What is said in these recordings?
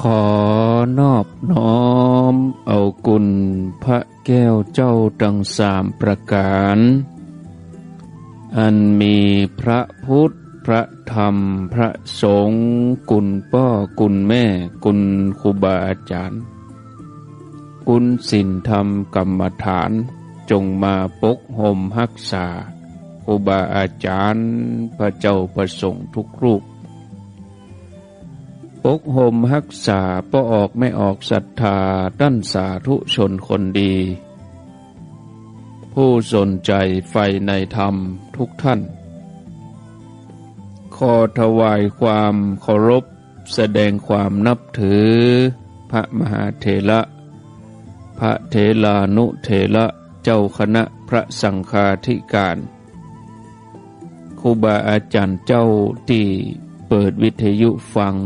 ขอนอบน้อม เอากุลพระแก้วเจ้าดังสามประการ อันมีพระพุทธ พระธรรม พระสงฆ์กุลพ่อกุลแม่ กุลครูบาอาจารย์ กุลสินธรรมกรรมฐาน จงมาปกห่มรักษาครูบาอาจารย์ พระเจ้าประสงค์ทุกรูป ปกห่มรักษาปอออกไม่ออกศรัทธาด้านสาธุชนคนดี ผู้สนใจไฟในธรรมทุกท่าน ขอถวายความเคารพแสดงความนับถือ พระมหาเถระ พระเถลานุเถระเจ้าคณะพระสังฆาธิการครูบาอาจารย์เจ้าที่เปิดวิทยุฟัง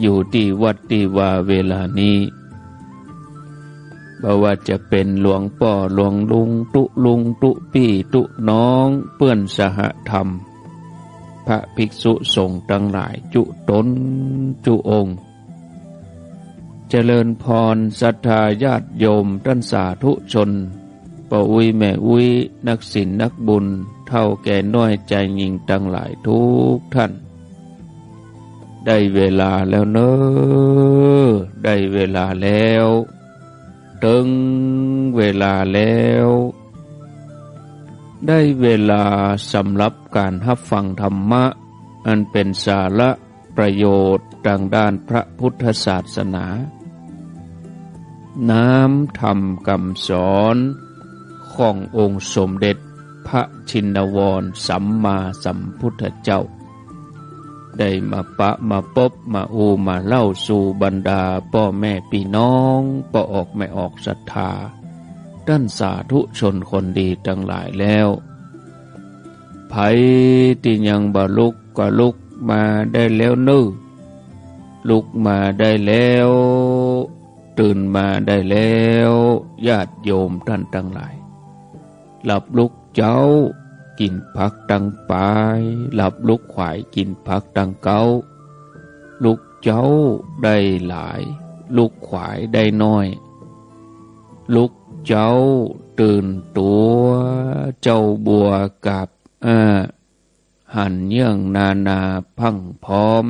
อยู่ที่วัดที่ว่าเวลานี้บ่ว่าจะเป็นหลวงป่อหลวงลุง ตุลุง ตุปี้ตุน้องเปื้อนสหธรรม พระภิกษุสงฆ์ทั้งหลายจุตนจุองค์เจริญพรศรัทธาญาติโยมท่านสาธุชนปอุยแม่อุยนักศิลนักบุญ เท่าแก่น้อยใจยิงทั้งหลายทุกท่าน ได้เวลาแล้วเนอได้เวลาแล้วถึงเวลาแล้ว ได้เวลาสำหรับการรับฟังธรรมะ อันเป็นสาระประโยชน์ทางด้านพระพุทธศาสนา น้ำธรรมคำสอนขององค์สมเด็จพระชินวรสัมมาสัมพุทธเจ้า ได้มาปะมาปบมาอูมาเล่าสู่บรรดาพ่อแม่พี่น้องปอออกไม่ออกศรัทธาด้านสาธุชนคนดีทั้งหลายแล้วไผที่ยังบาลุกก็ลุกมาได้แล้วนึลุกมาได้แล้ว ตื่นมาได้แล้ว ญาติโยมท่านทั้งหลาย หลับลุกเจ้า กินผักดังปายหลับลุกขวายกินผักดังเกาลุกเจ้าได้หลาย ลุกขวายได้น้อย ลุกเจ้าตื่นตัว เจ้าบัวกับหันเยื่องนานาพังพร้อม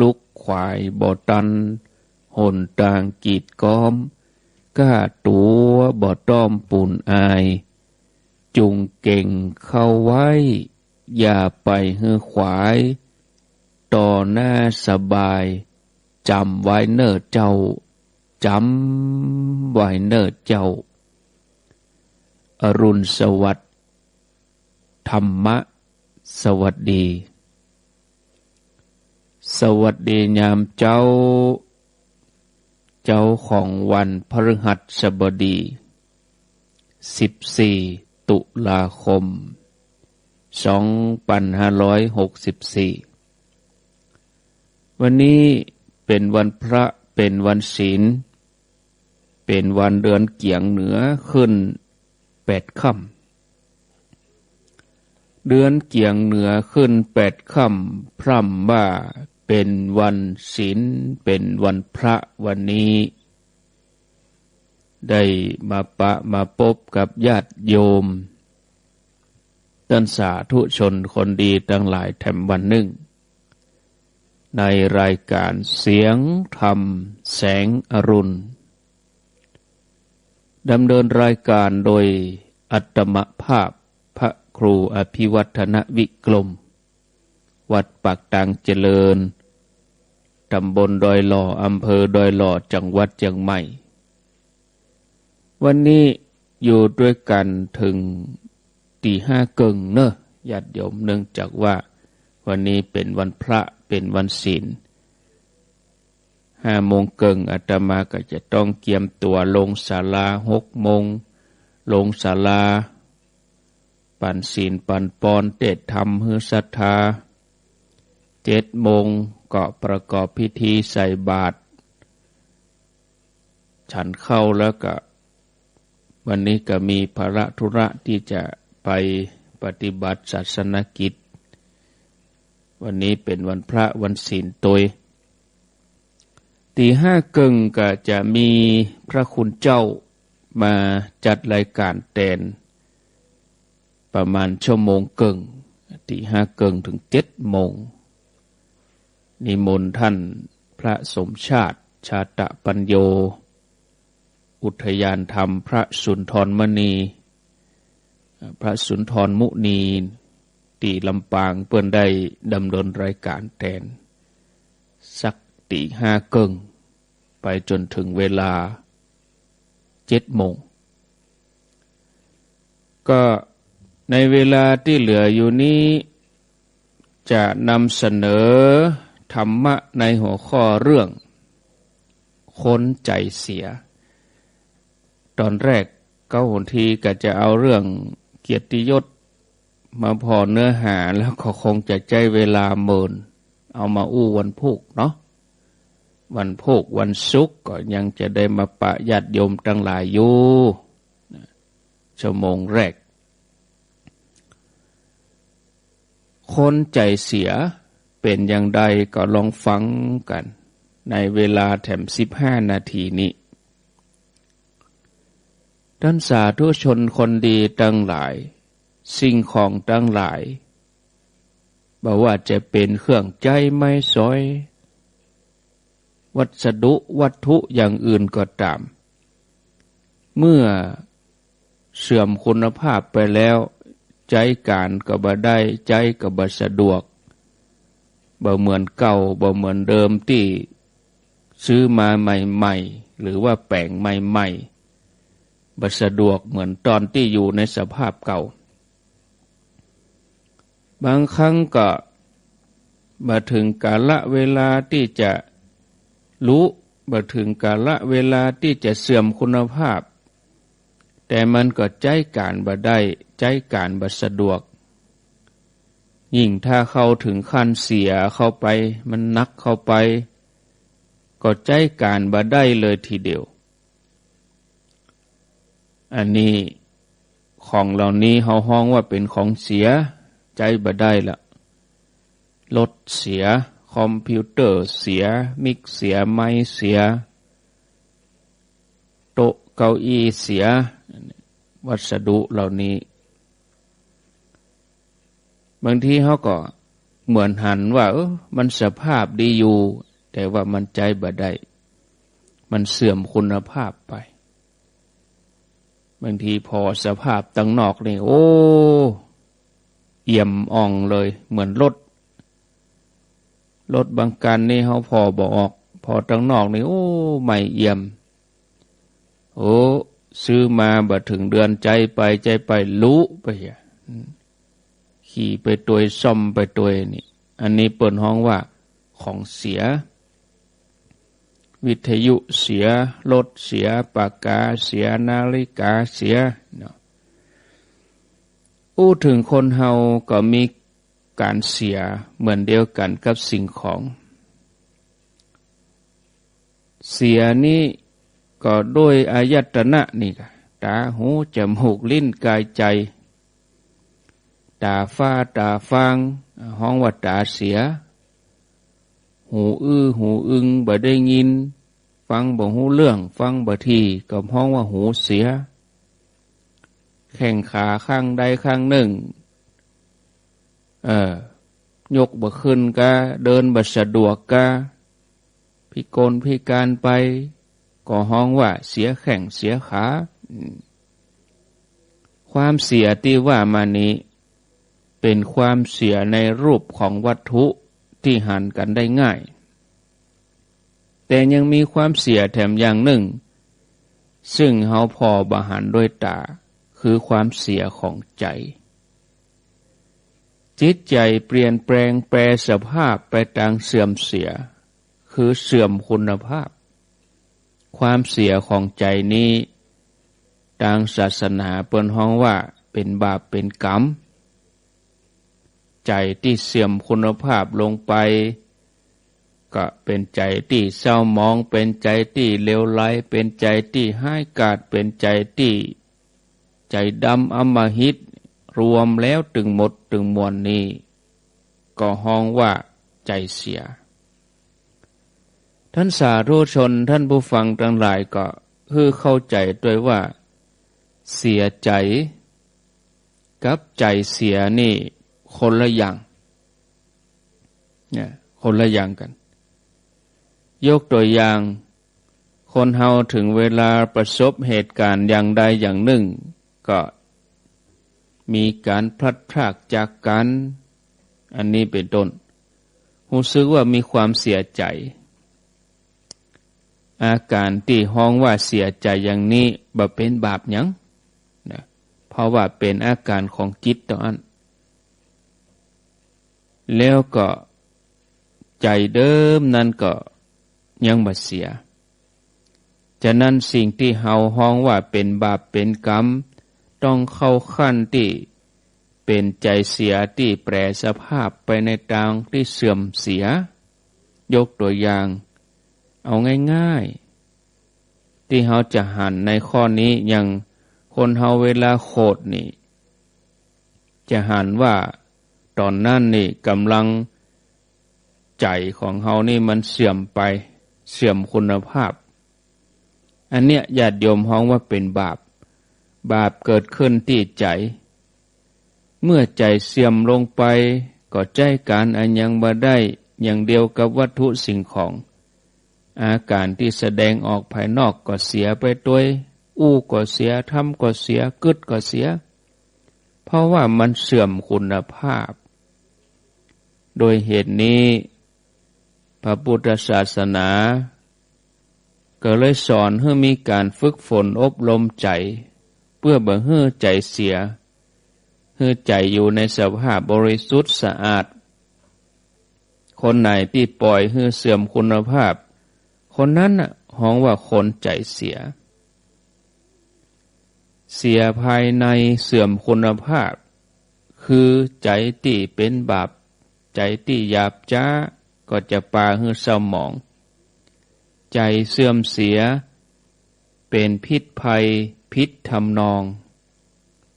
ลุกขวายบ่ตันหนตางกีดก้อม ก้าตัวบ่ต้อมปุ่นอาย จุงเก่งเข้าไว้ อย่าไปเฮือขวาย ต่อหน้าสบายจำไว้เนอเจ้าจำไว้เนอเจ้า อรุณสวัสดิ์ธรรมะ สวัสดี สวัสดียามเจ้า เจ้าของวันพฤหัสบดีสิบสี่ ตุลาคม 2564 วันนี้เป็นวันพระเป็นวันศีล เป็นวันเดือนเกี่ยงเหนือขึ้นแปดค่ำเดือนเกี่ยงเหนือขึ้นแปดค่ำพร่ำว่าเป็นวันศีลเป็นวันพระวันนี้ ได้มาปะมาพบกับญาติโยมตันสาธุชนคนดีทั้งหลายแถมวันหนึ่ง ในรายการเสียงธรรมแสงอรุณดำเนินรายการโดยอัตมภาพพระครูอภิวัฒนวิกลม วัดปากตังเจริญ ตำบลดอยหล่ออำเภอดอยหล่อจังหวัดเชียงใหม่ วันนี้อยู่ด้วยกันถึงตีห้าเกิงเนอะญาติโยมเนื่องจากว่า วันนี้เป็นวันพระเป็นวันศีลห้าโมงเกิงอาตมาก็จะต้องเกียมตัวลงศาลาหกโมง ลงศาลา ปันศีลปันปอนเตดธรรมเฮือศรัทธาเจ็ดโมงก็ประกอบพิธีใส่บาตรฉันเข้าแล้วก็ วันนี้ก็มีภาระธุระที่จะไปปฏิบัติศาสนกิจ วันนี้เป็นวันพระวันศีลตยตีห้าเกิงก็จะมีพระคุณเจ้ามาจัดรายการแตน ประมาณชั่วโมงเกิงตีห้าเกิงถึงเจ็ดโมง นิมนต์ท่านพระสมชาติชาตะปัญโย อุทยานธรรม พระสุนทรมณี พระสุนทรมุนีตีลำปางเปิ้นได้ดำเนินรายการแทน สักตีห้าเกิงไปจนถึงเวลาเจ็ดโมง ก็ในเวลาที่เหลืออยู่นี้ จะนำเสนอธรรมะในหัวข้อเรื่อง คนใจเสีย ตอนแรกก็หนทีก็จะเอาเรื่องเกียรติยศมาพอเนื้อหาแล้วก็คงจะใจเวลาเมิน เอามาอู้วันพุกเนาะวันพุกวันศุกร์ก็ยังจะได้มาปะญาติโยมตั้งหลายอยู่ชั่วโมงแรก คนใจเสียเป็นอย่างใดก็ลองฟังกัน ในเวลาแถมสิบห้านาทีนี้ ท่านสาธุชนคนดีตั้งหลาย สิ่งของตั้งหลายบอกว่าจะเป็นเครื่องใจไม่สอย วัสดุวัตถุอย่างอื่นก็ตาม เมื่อเสื่อมคุณภาพไปแล้วใจการก็บ่ได้ใจก็บ่สะดวกบ่เหมือนเก่าบ่เหมือนเดิมที่ซื้อมาใหม่ ๆ หรือว่าแปลงใหม่ ๆ บสะดวกเหมือนตอนที่อยู่ในสภาพเก่า บางครั้งก็มาถึงกาละเวลาที่จะรู้มาถึงกาละเวลาที่จะเสื่อมคุณภาพ แต่มันก็ใจการบ่ได้ใจการบ่สะดวก ยิ่งถ้าเข้าถึงขั้นเสียเข้าไป มันนักเข้าไป ก็ใจการบ่ได้เลยทีเดียว อันนี้ของเหล่านี้เขาห้องว่าเป็นของเสียใจบ่ได้ละรถเสีย คอมพิวเตอร์เสีย มิกเสีย ไม้เสีย โต๊ะเก้าอี้เสีย วัสดุเหล่านี้ บางทีเขาก็เหมือนหันว่าเออมันสภาพดีอยู่ แต่ว่ามันใจบ่ได้ มันเสื่อมคุณภาพไป บางทีพอสภาพตั้งนอกนี่โอ้เอี่ยมอ่องเลย เหมือนรถรถบางการนี่เขาพอบอกออก พอตั้งนอกนี่โอ้ไม่เอี่ยม โอ้ซื้อมาบ่ถึงเดือนใจไปใจไปรู้ไปอะขี่ไปตัวซ่อมไปตัวนี่ อันนี้เปิดห้องว่าของเสีย วิทยุเสียรถเสียปากกาเสียนาฬิกาเสียเนาะพูดถึงคนเฮาก็มีการเสียเหมือนเดียวกันกับสิ่งของ เสียนี่ก็ด้วยอายตนะนี่กตาหูจมูกลิ้นกายใจ ตาฟ้าตาฟังห้องว่าตาเสีย หูอื้อหูอึงบ่ได้ยิน ฟังบ่หูเรื่อง ฟังบ่ทีก็ห้องว่าหูเสีย แข่งขาข้างใดข้างหนึ่ง เออยกบ่ขึ้นกะเดินบ่สะดวกกะพิกลพิการไป ก็ห้องว่าเสียแข่งเสียขาความเสียที่ว่ามานี้ เป็นความเสียในรูปของวัตถุที่หันกันได้ง่าย แต่ยังมีความเสียแถมอย่างหนึ่ง ซึ่งเขาพอบาหันด้วยตา คือความเสียของใจ จิตใจเปลี่ยนแปลงแปรสภาพไปทางเสื่อมเสีย คือเสื่อมคุณภาพ ความเสียของใจนี้ทางศาสนาเปิ้นห้องว่าเป็นบาปเป็นกรรม ใจที่เสื่อมคุณภาพลงไป ก็เป็นใจที่เศร้ามองเป็นใจที่เลวไหลเป็นใจที่ให้กาดเป็นใจที่ใจดำอมหิต รวมแล้วถึงหมดถึงมวลนี้ ก็ห้องว่าใจเสียทท่านสาธุชนท่านผู้ฟังทั้งหลายก็คือเข้าใจด้วยว่า เสียใจ กับใจเสียนี่คนละอย่างเนี่ยคนละอย่างกัน ยกตัวอย่าง คนเฮาถึงเวลาประสบเหตุการณ์อย่างใดอย่างหนึ่ง ก็มีการพลัดพรากจากกัน อันนี้เป็นต้นรู้สึกว่ามีความเสียใจ อาการที่ห้องว่าเสียใจอย่างนี้บ่เป็นบาปยังนะเพราะว่าเป็นอาการของจิตตอนแล้วก็ใจเดิมนั้นก็ ยังบ่เสีย ฉะนั้นสิ่งที่เฮาห้องว่าเป็นบาปเป็นกรรม ต้องเข้าขั้นที่เป็นใจเสียที่แปรสภาพไปในทางที่เสื่อมเสีย ยกตัวอย่าง เอาง่ายๆ ที่เขาจะหันในข้อนี้อย่างคนเฮาเวลาโคดนี่ จะหันว่าตอนนั้นนี่กำลังใจของเฮานี่มันเสื่อมไป เสื่อมคุณภาพ อันเนี้ยญาติโยมห้องว่าเป็นบาป บาปเกิดขึ้นที่ใจ เมื่อใจเสื่อมลงไปก็ใจการอันยังบ่ได้อย่างเดียวกับวัตถุสิ่งของ อาการที่แสดงออกภายนอกก็เสียไปด้วยอู้ก็เสียทำก็เสียกึดก็เสีย เพราะว่ามันเสื่อมคุณภาพ โดยเหตุนี้ พระพุทธศาสนา ก็เลยสอนให้มีการฝึกฝนอบรมใจ เพื่อบ่ให้ใจเสียคือใจอยู่ในสภาพบริสุทธิ์สะอาด คนไหนที่ปล่อยให้เสื่อมคุณภาพ คนนั้นน่ะห้องว่าคนใจเสีย เสียภายในเสื่อมคุณภาพ คือใจที่เป็นบาป ใจที่หยาบจ้า ก็จะปาให้เศร้าหมอง ใจเสื่อมเสีย เป็นพิษภัย พิษทำนอง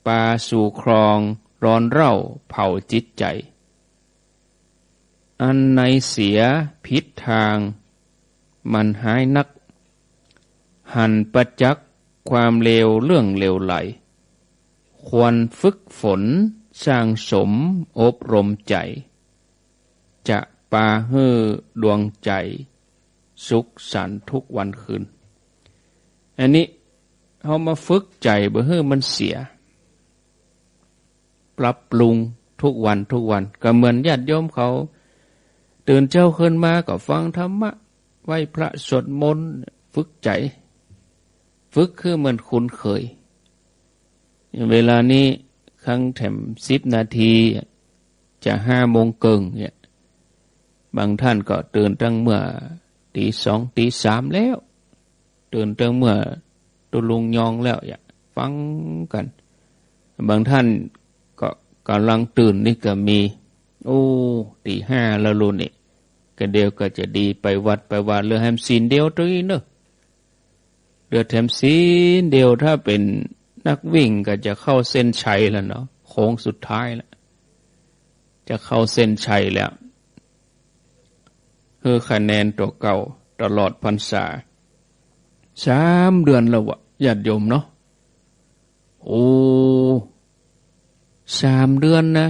ปาสู่ครองร้อนเร่าเผาจิตใจ อันในเสียพิษทาง มันหายนัก หันประจักความเลวเรื่องเลวไหล ควรฝึกฝนสร้างสมอบรมใจ จะ ปาเฮือดวงใจ สุขสันทุกวันคืน อันนี้เขามาฝึกใจเบื่อเฮือมันเสีย ปรับปรุงทุกวันทุกวัน ก็เหมือนญาติโยมเขา ตื่นเจ้าขึ้นมาก็ฟังธรรมะ ไหวพระสวดมนต์ฝึกใจ ฝึกคือเหมือนคุ้นเคย เวลานี้ครั้งแถมสิบนาทีจะห้าโมงเกิงเนี่ย บางท่านก็ตื่นตั้งเมื่อตีสองตีสามแล้ว ตื่นตั้งเมื่อตุลุงยองแล้วอย่าฟังกัน บางท่านก็กำลังตื่นนี่ก็มี โอ้ตีห้าแล้วลุนี่ก็เดียวก็จะดีไปวัดไปวัดเรือแฮมซีนเดียวตัวนี้เนอะเรือแฮมซีนเดียวถ้าเป็นนักวิ่งก็จะเข้าเส้นชัยแล้วเนาะโค้งสุดท้ายแล้วจะเข้าเส้นชัยแล้ว คือคะแนนตัวเก่าตลอดพรรษาสามเดือนแล้ววะญาติโยมเนาะโอ้สามเดือนนะ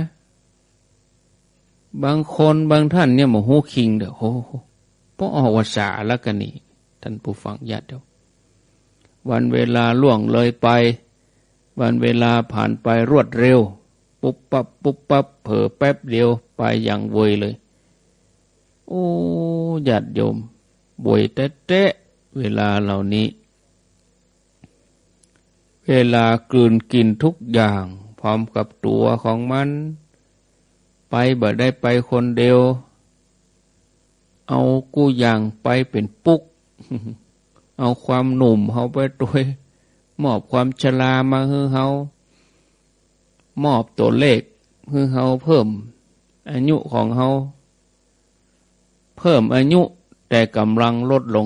บางคนบางท่านเนี่ยมาโหคิงเด้อโหเพราะออวสาแล้วกันนี่ท่านผู้ฟังญาติเดียววันเวลาล่วงเลยไป วันเวลาผ่านไปรวดเร็ว ปุ๊บปับปุ๊บปับเผอแป๊บเดียวไปอย่างเวยเลย โอ้ญาติโยมบวยเตะเวลาเหล่านี้ เวลากลืนกินทุกอย่าง พร้อมกับตัวของมัน ไปบ่ได้ไปคนเดียว เอากูอย่างไปเป็นปุ๊ก เอาความหนุ่มเขาไปด้วยมอบความชรามาให้เขามอบตัวเลขให้เขาเพิ่ม อายุของเขา เพิ่มอายุแต่กำลังลดลง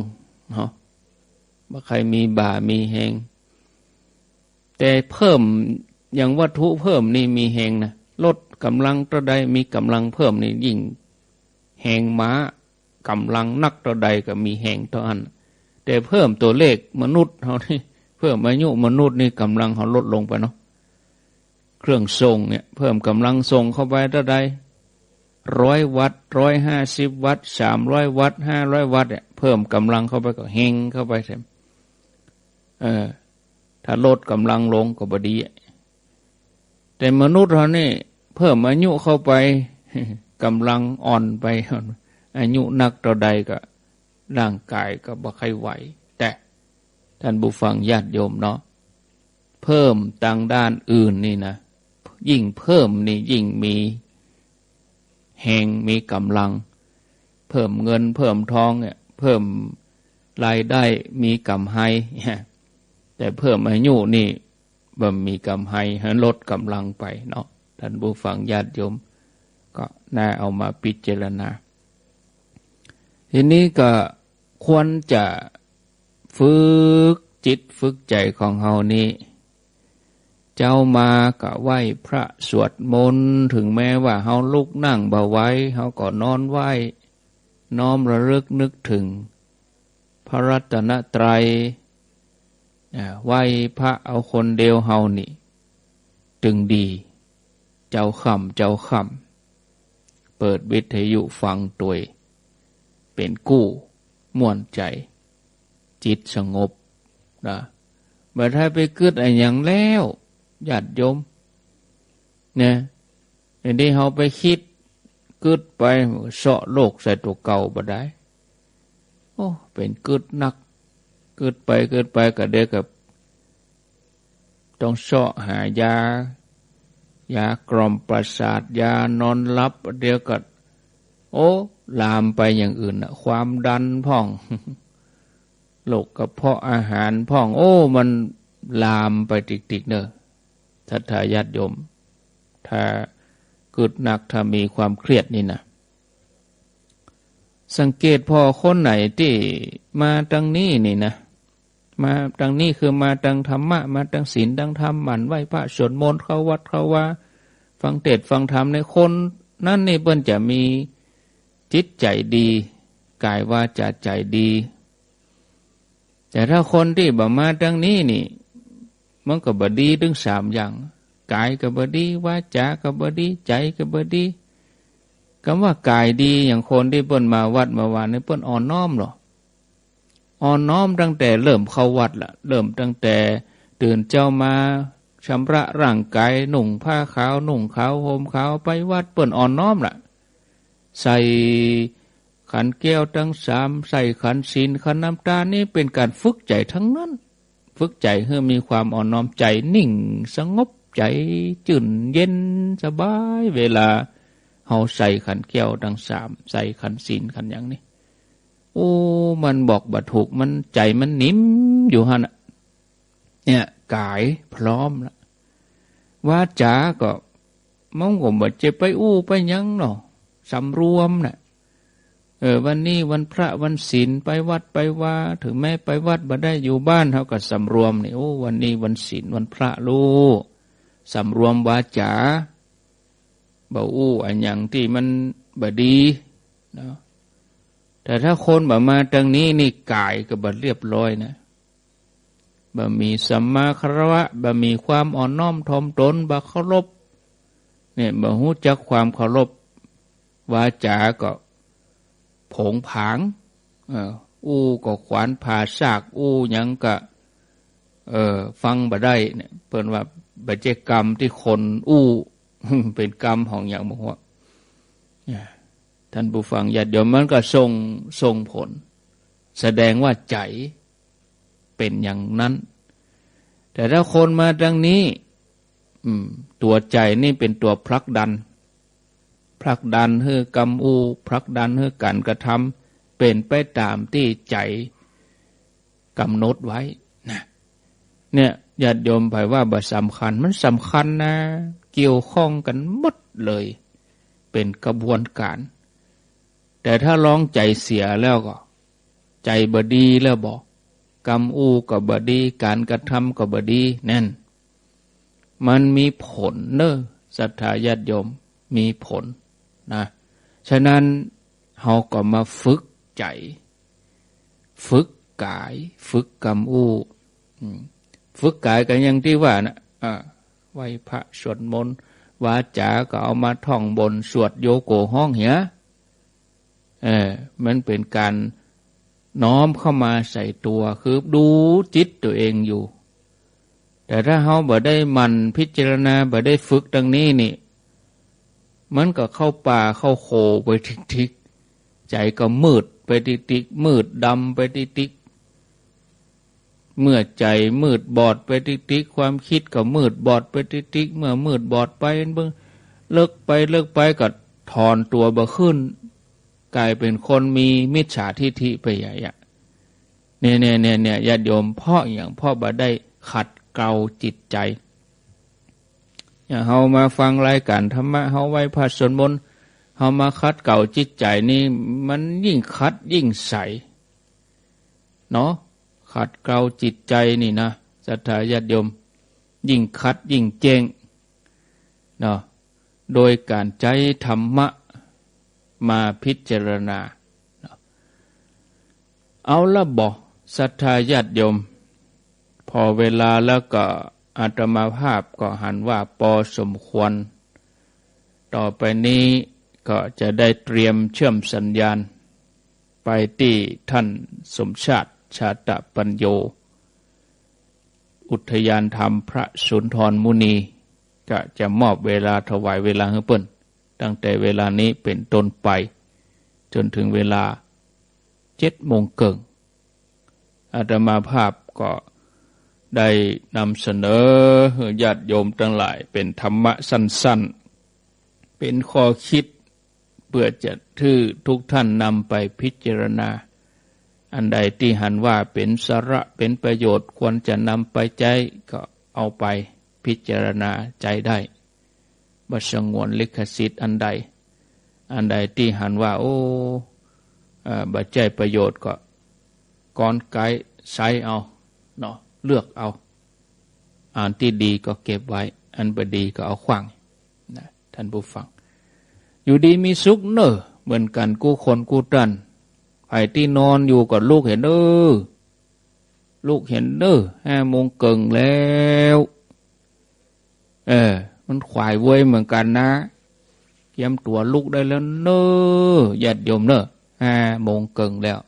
เนาะว่าใครมีบ่ามีแหงแต่เพิ่มอย่างวัตถุเพิ่มนี่มีแหงนะลดกำลังตัวใดมีกำลังเพิ่มนี่ยิ่งแหงม้ากำลังนักต่อใดก็มีแห่งต่ออัน แต่เพิ่มตัวเลขมนุษย์เขานี่เพิ่มอายุมนุษย์นี่กำลังเขาลดลงไปเนาะเครื่องทรงเนี่ยเพิ่มกำลังทรงเข้าไปต่อใด ร้อยวัตร้อยห้าสิบวัตสามร้อยวัตห้าร้อยวัตเนี่ยเพิ่มกำลังเข้าไปก็เฮงเข้าไปเต็มเออ ถ้าลดกำลังลงก็บดี แต่มนุษย์เรานี่เพิ่มอายุเข้าไปกำลังอ่อนไป อายุนักต่อใดก็ ร่างกายก็บ่ค่อยไหว แต่ท่านบุฟังญาติโยมเนาะเพิ่มต่างด้านอื่นนี่นะยิ่งเพิ่มนี่ยิ่งมี แห่งมีกำลัง เพิ่มเงินเพิ่มทองเนี่ยเพิ่มรายได้มีกำไฮแต่เพิ่มอายุนี่บ่มีกำไฮลดกำลังไปเนาะท่านผู้ฟังญาติโยม ก็น่าเอามาพิจารณา ทีนี้ก็ควรจะฝึกจิตฝึกใจของเฮานี้ เจ้ามาก็ไหวพระสวดมนต์ถึงแม้ว่าเฮาลุกนั่งเบาไว้เฮาก็นอนไหวน้อมระลึกนึกถึง พระรัตนตรัยไหวพระเอาคนเดียวเฮานี่จึงดี เจ้าคำเจ้าคำเปิดวิทยุฟังตัวเป็นกู้ม่วนใจ จิตสงบนะเมื่อถ้าไปเกิดอะไรอย่างแล้ว ญาติโยมเนี่ยอันนี้เขาไปคิดกึดไปเสาะโลกใส่ตัวเก่าบ่ได้ โอ้ เป็นกึดนักกึดไปกึดไปก็เด็กกับต้องเสาะหายา ยากล่อมประสาทยานอนหลับเดียวกับโอ้ ลามไปอย่างอื่นนะความดันพ่องโรคกระเพาะอาหารพ่อง โอ้ มันลามไปติกๆเนอะ ทัทายาตยม ถ้าเกิดหนักถ้ามีความเครียดนี่นะสังเกตพอคนไหนที่มาตังนี้นี่นะ มาตังนี้คือมาตังธรรมะ มาตังศีลตังธรรมหมันไหวพระสวดมนต์เข้าวัดเข้าว่า ฟังเทศฟังธรรมในคนนั่นนี่เปิ้นจะมีจิตใจดีกายว่าจะใจดี แต่ถ้าคนที่บ่มาดังนี้นี่ มันก็บดีถึงสามอย่างกายก็บดีวาจาก็บดีใจก็บดีคำว่ากายดีอย่างคนที่เปิ้นมาวัดมาวานนี่เปิ้นอ่อนน้อมหรออ่อนน้อมตั้งแต่เริ่มเข้าวัดละเริ่มตั้งแต่ตื่นเจ้ามาชำระร่างกายหนุ่งผ้าขาวหนุ่งขาวห่มขาวไปวัดเปิ้นอ่อนน้อมละ่ะใส่ขันแก้วทั้งสามใส่ขันศีลขันน้ำตานี่เป็นการฝึกใจทั้งนั้น ฝึกใจให้มีความอ่อนน้อมใจนิ่งสงบใจจื่นเย็นสบายเวลาเฮาใส่ขันแก้วทั้งสามใส่ขันศีลขันอย่างนี้โอ้มันบอกบัถูกมันใจมันนิ่มอยู่ฮะนะเนี่ยกายพร้อมแล้วว่าจาก็มองผมว่าจะไปอู้ไปยังเนาะสำรวมนะ่ะ เออวันนี้วันพระวันศีลไปวัดไปว่า ถึงแม้ไปวัดบ่ได้อยู่บ้านเขาก็สำรวมนี่โอ้วันนี้วันศีลวันพระลูกสำรวมวาจาบ่อู้อันอย่างที่มันบดีนะแต่ถ้าคนบ่มาตรงนี้นี่กายก็บ่เรียบร้อยนะบ่มีสัมมาคารวะบ่มีความอ่อนน้อมถ่อมตนบ่เคารพเนี่ยบ่หูจักความเคารพวาจาก็ ผงผางอู้ก็ขวานผ่าซากอู้ยังก็ฟังบ่ได้เนี่ยเปิ่นว่าบัจกรรมที่คนอู้เป็นกรรมของอย่างบอกว่าท่านผู้ฟังญาติโยมมันก็ทรงทรงผล แสดงว่าใจเป็นอย่างนั้น แต่ถ้าคนมาดังนี้ตัวใจนี่เป็นตัวพลักดัน ผลักดันให้กำอูผลักดันให้การกระทำเป็นไปตามที่ใจกำหนดไว้นะเนี่ยญาติโยมไปว่าบ่สำคัญมันสำคัญนะ เกี่ยวข้องกันหมดเลย เป็นกระบวนการ แต่ถ้าลองใจเสียแล้วก็ ใจบดีแล้วบอกกรรมอูกับบดี การกระทำกับบดีนั่น มันมีผลเนอะศรัทธาญาติโยมมีผล นะฉะนั้นเราก็มาฝึกใจ ฝึกกาย ฝึกกรรมอู้ฝึกกายกันอยังที่ว่านะอ่าไหวพระสวดมนต์วาจาก็เอามาท่องบนสวดโยโกห้องเหียเออมันเป็นการน้อมเข้ามาใส่ตัวคือดูจิตตัวเองอยู่ แต่ถ้าเขาบ่ได้มันพิจารณาบ่ได้ฝึกดังนี้นี่ มันก็เข้าป่าเข้าโคไปทิกทิกใจก็มืดไปติกติกมืดดำไปติกติกเมื่อใจมืดบอดไปติกติกความคิดก็มืดบอดไปติกติกเมื่อมืดบอดไปเบิ่งเลิกไปเลิกไปก็ถอนตัวบ่ขึ้น กลายเป็นคนมีมิจฉาทิฐิไปใหญ่เนี่ยเนี่ยเนี่ยเนี่ยญาติโยมพ่ออย่างพ่อบ่ได้ขัดเกลาจิตใจ อย่าเฮามาฟังรายการธรรมะเฮาไว้พระสวดมนเฮามาคัดเก่าจิตใจนี่มันยิ่งคัดยิ่งใสเนาะขัดเกลาจิตใจนี่นะศรัทธาญาติโยม ยิ่งคัดยิ่งเจงเนาะโดยการใจธรรมะมาพิจารณา เอาละบอกศรัทธาญาติโยม พอเวลาแล้วก็ อาตมาภาพก็หันว่าปอสมควร ต่อไปนี้ก็จะได้เตรียมเชื่อมสัญญาณ ไปที่ท่านสมชาติชาตะปัญโย อุทยานธรรมพระสุนทรมุนี ก็จะมอบเวลาถวายเวลาให้เปิ้นตั้งแต่เวลานี้เป็นต้นไป จนถึงเวลาเจ็ดโมงเกิงอาตมาภาพก็ ได้นำเสนอญาติโยมทั้งหลายเป็นธรรมะสั้นๆ เป็นข้อคิดเพื่อจะทื่อทุกท่านนำไปพิจารณา อันใดที่หันว่าเป็นสาระเป็นประโยชน์ควรจะนำไปใจก็เอาไปพิจารณาใจได้บัสงวนลิขสิทธิ์อันใด อันใดที่หันว่า โอ้บัจใจประโยชน์ก็ก้อนไกใช้เอาเนาะ เลือกเอาอ่านที่ดีก็เก็บไว้ อันบดีก็เอาขวางนะท่านผู้ฟัง อยู่ดีมีสุขเนอเหมือนกันกู้คนกู้ตันไผ่ที่นอนอยู่กับลูกเห็นเออลูกเห็นเนอห้าโมงเกิงแล้ว เออ มันขวายเว้ยเหมือนกันนะเกียมตัวลูกได้แล้วเนอหยัดยมเนอห้าโมงเกิงแล้ว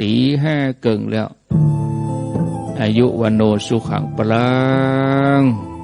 ตีห้าเกิงแล้ว อายุวันโนสุขังปลัง